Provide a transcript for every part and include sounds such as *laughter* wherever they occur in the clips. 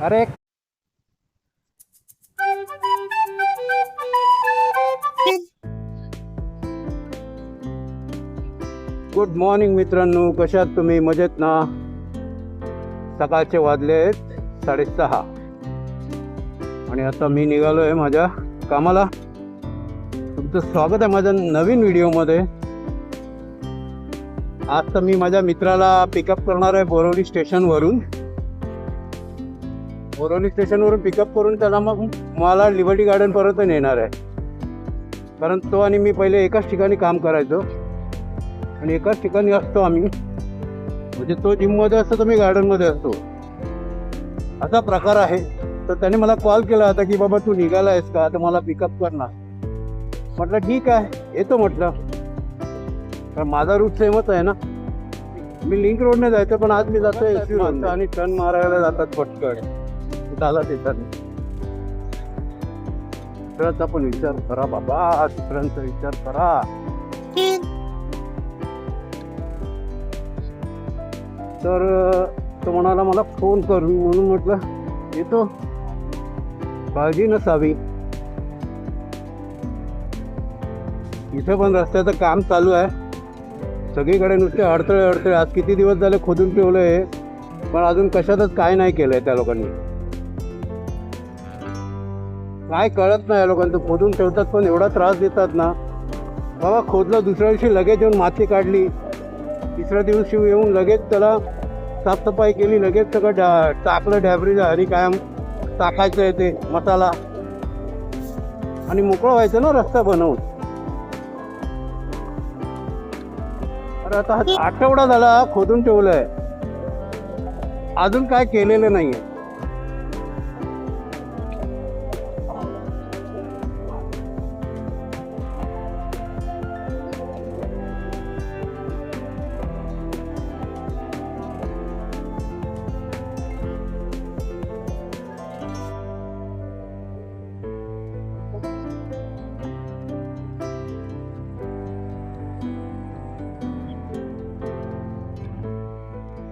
अरे. Good morning मित्रांनो. कशात तुम्ही? मजेत ना? सकाळचे वाजले आहेत साडेसहा. आणि आता मी निघालो आहे माझ्या कामाला. तुमचं स्वागत आहे माझ्या नवीन व्हिडिओमध्ये. आज तर मी माझ्या मित्राला पिकअप करणार आहे बोरवली स्टेशनवरून बोरवली स्टेशनवरून पिकअप करून त्याला मग मला लिबर्टी गार्डन नेणार आहे. कारण तो आणि मी पहिले एकाच ठिकाणी काम करायचो. आणि एकाच ठिकाणी असतो आम्ही. म्हणजे तो जिममध्ये असतो तर मी गार्डनमध्ये असतो. असा प्रकार आहे. तर त्याने मला कॉल केला होता की बाबा तू निघाला आहेस का? तर मला पिकअप करणार. म्हटलं ठीक आहे. येतो म्हटलं. कारण माझा रूट सेमच आहे ना. मी लिंक रोडने जायचं पण आज मी जातो एस रोड आणि टर्न मारायला जातात पटकन. झाला तिथं दुसऱ्याचा पण विचार करा बाबा दुसऱ्यांचा विचार करा. तर तो म्हणाला मला फोन कर. म्हणून म्हटलं येतो. काळजी नसावी इथे पण रस्त्याचं काम चालू आहे. सगळीकडे नुसते अडथळे अडथळे. आज किती दिवस झाले खोदून ठेवलं आहे पण अजून कशातच काय नाही केलंय त्या लोकांनी. काय कळत नाही या लोकांचं. खोदून ठेवतात पण एवढा त्रास देतात ना. बाबा खोदलं दुसऱ्या दिवशी लगेच येऊन माती काढली. तिसऱ्या दिवशी येऊन लगेच त्याला साफसफाई केली. लगेच सगळं डा टाकलं डॅबरीला हरी कायम टाकायचं आहे ते मसाला. आणि मोकळं व्हायचं ना रस्ता बनवून. आता हा आठवडा झाला खोदून ठेवलंय. अजून काय केलेलं नाहीये.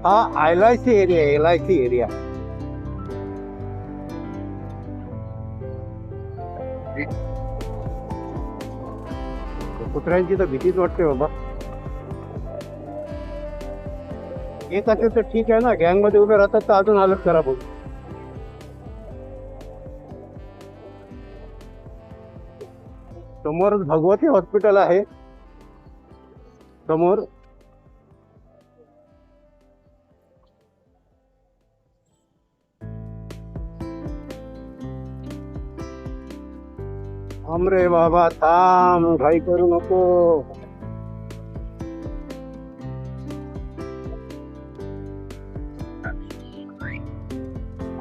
हा L I C area L I C area कुत्र्यांची तर भीतीच वाटते बाबा एक असेल तर ठीक आहे ना गँगमध्ये उभे राहतात तर अजून हालत खराब होईल समोरच भगवती हॉस्पिटल आहे समोर थांब बाबा थांब घाई करू नको।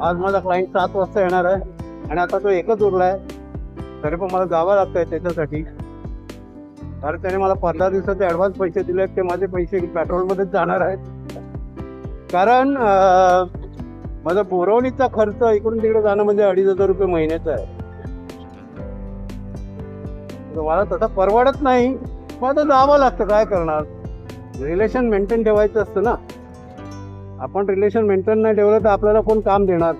आज माझा क्लायंट सात वाजता येणार आहे आणि आता तो एकच उरलाय. तरी पण मला जावं लागतंय त्याच्यासाठी. कारण त्याने मला पंधरा दिवसाचे ॲडव्हान्स पैसे दिले ते माझे पैसे पेट्रोलमध्येच जाणार आहेत. कारण माझा बोरवणीचा खर्च इकडून तिकडे जाणं म्हणजे अडीच हजार रुपये महिन्याचा आहे. मला तसं परवडत नाही. मग आता जावं लागतं काय करणार? रिलेशन मेंटेन ठेवायचं असतं ना. आपण रिलेशन मेंटेन नाही ठेवलं तर आपल्याला कोण काम देणार?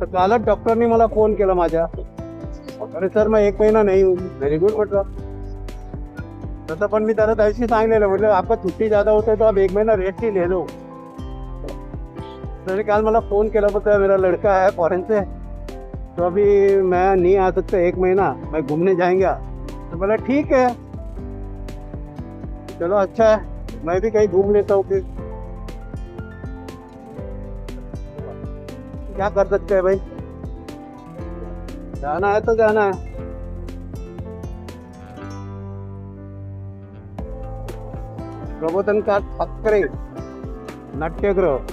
तर कालच डॉक्टरनी मला फोन केला माझ्या. अरे सर मग एक महिना नाही. व्हेरी गुड म्हटलं. तसं पण मी त्याला त्याशी सांगलेलं म्हटलं आपण सुट्टी जादा होते तो आप एक महिना रेस्ट लिहिलो मैंने कल मला फ़ोन किया पता मेरा लड़का है फॉरेन से तो अभी मैं नहीं आ सकता एक महीना, मैं घूमने जाएँगे। तो बोला, ठीक है। चलो अच्छा है। मैं भी कहीं घूम लेता हूँ फिर। क्या कर सकते हैं भाई? जाना है तो जाना है। प्रबोधन का ठाकरे नाट्यगृह।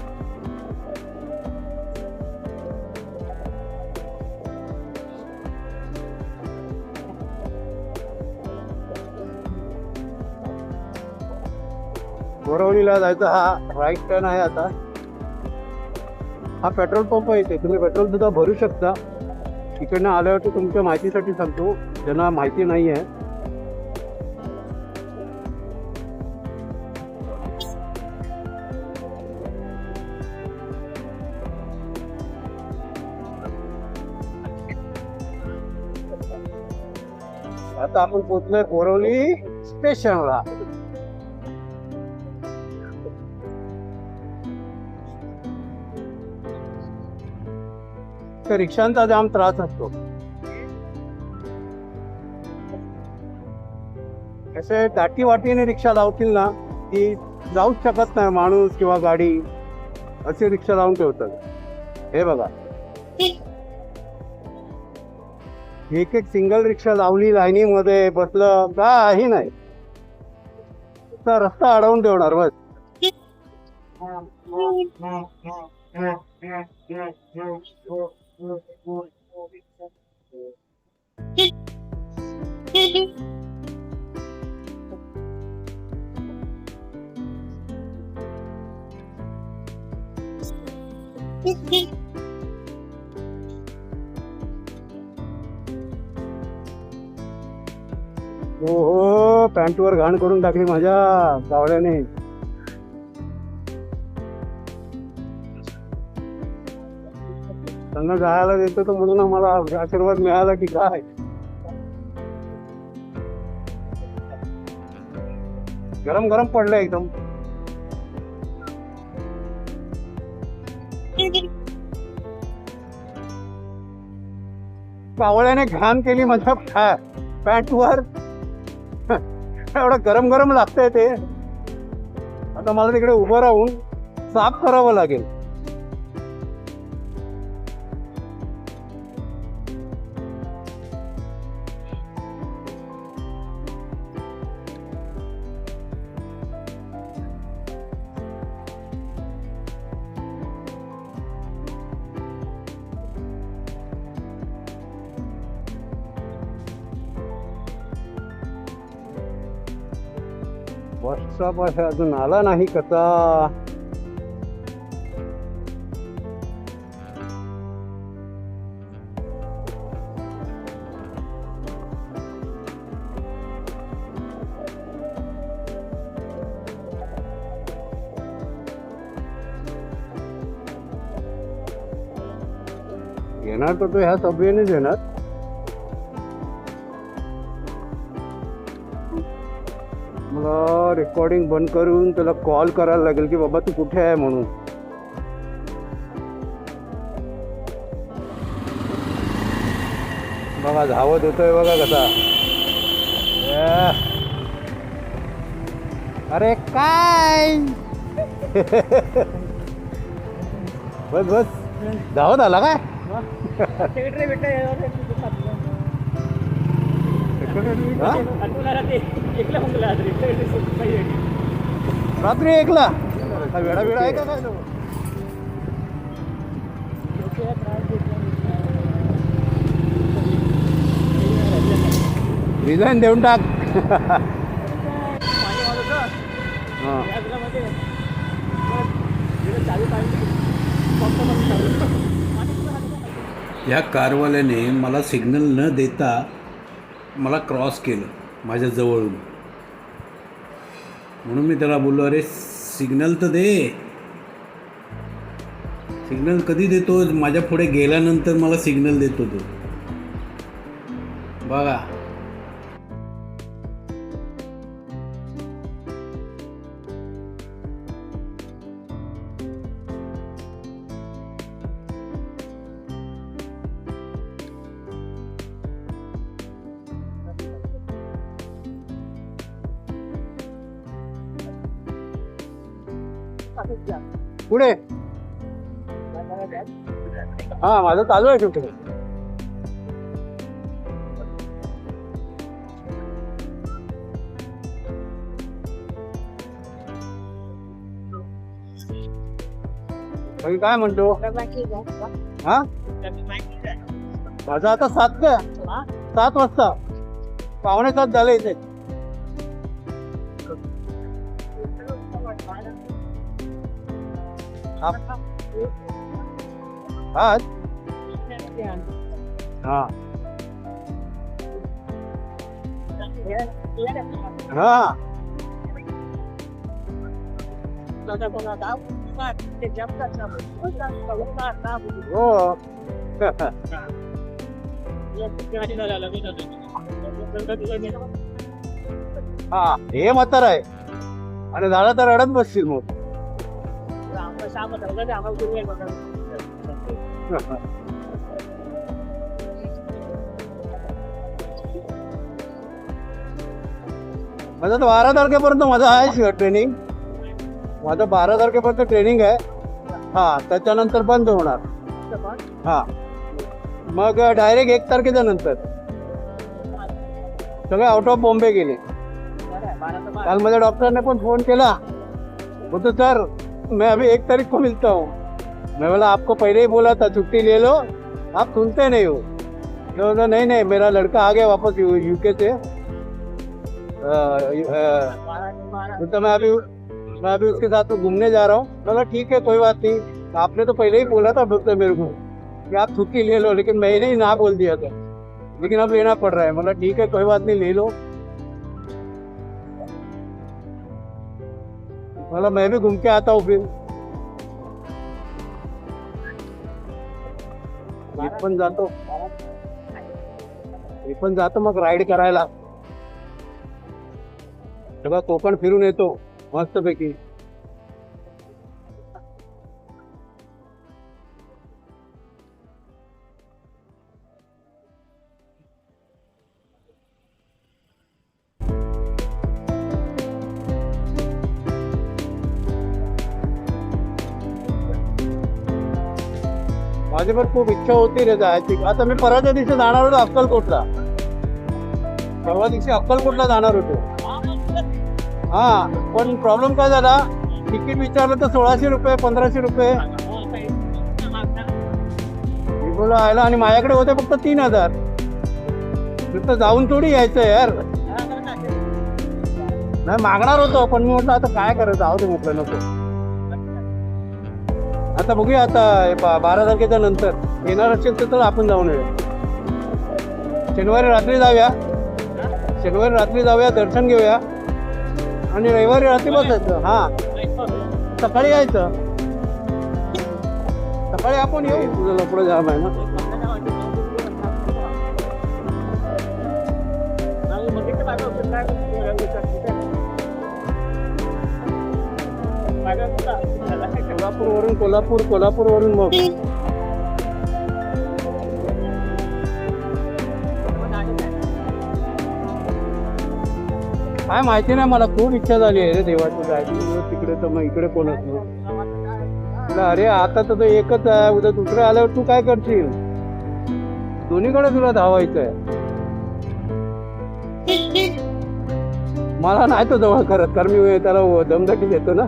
बोरवलीला जायचं हा राईट टर्न आहे आता. हा पेट्रोल पंप आहे इथे. तुम्ही पेट्रोल सुद्धा भरू शकता. इकडनं आल्यावरती तुमच्या माहितीसाठी सांगतो. ज्यांना माहिती नाही आहे आता आपण पोहोचलोय बोरवली स्टेशनला. तर रिक्षांचा जाम त्रास असतो. असे दाटी वाटीने रिक्षा लावतील ना ती जाऊच शकत नाही माणूस किंवा गाडी. असे रिक्षा लावून ठेवतात. हे बघा. एक एक सिंगल रिक्षा लावली लाईनीमध्ये बसलं काही नाही. तर रस्ता अडवून ठेवणार बस. हो हो, हो पॅन्टवर घाण करून टाकली माझ्या गावड्याने त्यांना जायला देतो तर म्हणून मला आशीर्वाद मिळाला की काय? गरम गरम पडलं एकदम. कावळ्याने घाण केली माझ्या पॅ- पॅन्टवर एवढं गरम गरम लागतंय ते. आता मला तिकडे उभं राहून साफ करावं लागेल. कसा पास अजून आला नाही कसा? येणार तर तो ह्या सबवेनेच येणार. मला रेकॉर्डिंग बंद करून त्याला कॉल करायला लागेल की बाबा तू कुठे आहे म्हणून. बघा धावत येतोय बघा कसा. अरे काय? *laughs* बस बस. धावत आला काय? *laughs* हा? रात्री एकला? वेळा वेळा आहे का काय तो? रिझाईन देऊन टाक. या कारवाल्याने मला सिग्नल न देता मला क्रॉस केलं माझ्या जवळून. म्हणून मी त्याला बोललो अरे सिग्नल तर दे. सिग्नल कधी देतो माझ्या पुढे गेल्यानंतर मला सिग्नल देतो तो. बघा पुढे. हा माझं चालू आहे शूटिंग काय म्हणतो? हा? माझं आता सात का सात वाजता. पावणे सात झाले इथे. आज हा हा हो हा हे म्हातार आहे आणि झालं तर रडत बसतील मग माझं तर बारा तारखेपर्यंत माझं आहे ट्रेनिंग माझं बारा तारखेपर्यंत ट्रेनिंग आहे. हा त्याच्यानंतर बंद होणार. हा. मग डायरेक्ट एक तारखेच्या नंतर. सगळे आउट ऑफ बॉम्बे गेले. काल माझ्या डॉक्टरने पण फोन केला. होतो सर मैं अभी एक तारीख को मिलता हूँ। मैं बोला आपको पहले ही बोला था छुट्टी ले लो। आप सुनते नहीं हो। तो बोला नहीं नहीं मेरा लड़का आ गया वापस यूके से। अ, अ, तो मैं अभी मैं अभी उसके साथ में घूमने जा रहा हूँ। बोला ठीक है कोई बात नहीं। आपने तो पहले ही बोला था मेरे को कि आप छुट्टी ले लो लेकिन मैंने ही ना बोल दिया था। लेकिन अब लेना पड़ रहा है। बोला ठीक है कोई बात नहीं ले लो। मतलब मैं भी घूम के आता हूँ फिर। मी पण जातो मी पण जातो मग राईड करायला। तेव्हा कोकण फिरून येतो मस्तपैकी। माझी पण खूप इच्छा होती रे जायची. आता मी परवाच्या दिवशी जाणार होतो अक्कलकोटला. परवा दिवशी अक्कलकोटला जाणार होतो. हा पण प्रॉब्लेम काय झाला? तिकीट विचारलं तर सोळाशे रुपये पंधराशे रुपये. बोला आयला आणि माझ्याकडे होते फक्त तीन हजार. नुसतं जाऊन थोडी यायचं यार. नाही मागणार होतो पण मी म्हटलं आता काय करायचं? जाऊ दे म्हटलं नको. आता बघूया आता हे बा- बारा तारखेच्या नंतर येणार असेल तर तर आपण जाऊन येऊया. शनिवारी रात्री जाऊया. शनिवारी रात्री जाऊया दर्शन घेऊया. आणि रविवारी रात्री बसायचं हा. सकाळी यायचं. सकाळी आपण येऊ. तुझं लपडं जाम आहे ना. कोल्हापूरवरून कोल्हापूर कोल्हापूरवरून मग. काय माहिती नाही मला खूप इच्छा झाली आहे रे देवाची जायची. उद्या तिकडे तर मग इकडे कोणच नाही अरे आता तर तो एकच आहे उद्या दुसरं आल्यावर तू काय करशील? दोन्हीकडे तुला धावायचं आहे मला नाही तो जवळ करत कारण मी त्याला दमदाटी देतो ना.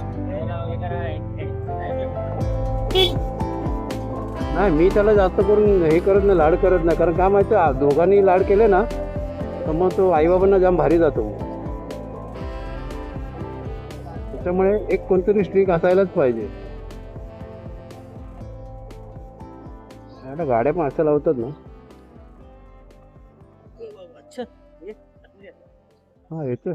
नाही मी त्याला जास्त करून हे करत नाही लाड करत नाही. कारण काय माहिती दोघांनी लाड केले ना तर मग तो आईबाबांना जाम भारी जातो. त्याच्यामुळे एक कोणतरी स्ट्रीक असायलाच पाहिजे. गाड्या पण असं लावतात ना. हा येतोय.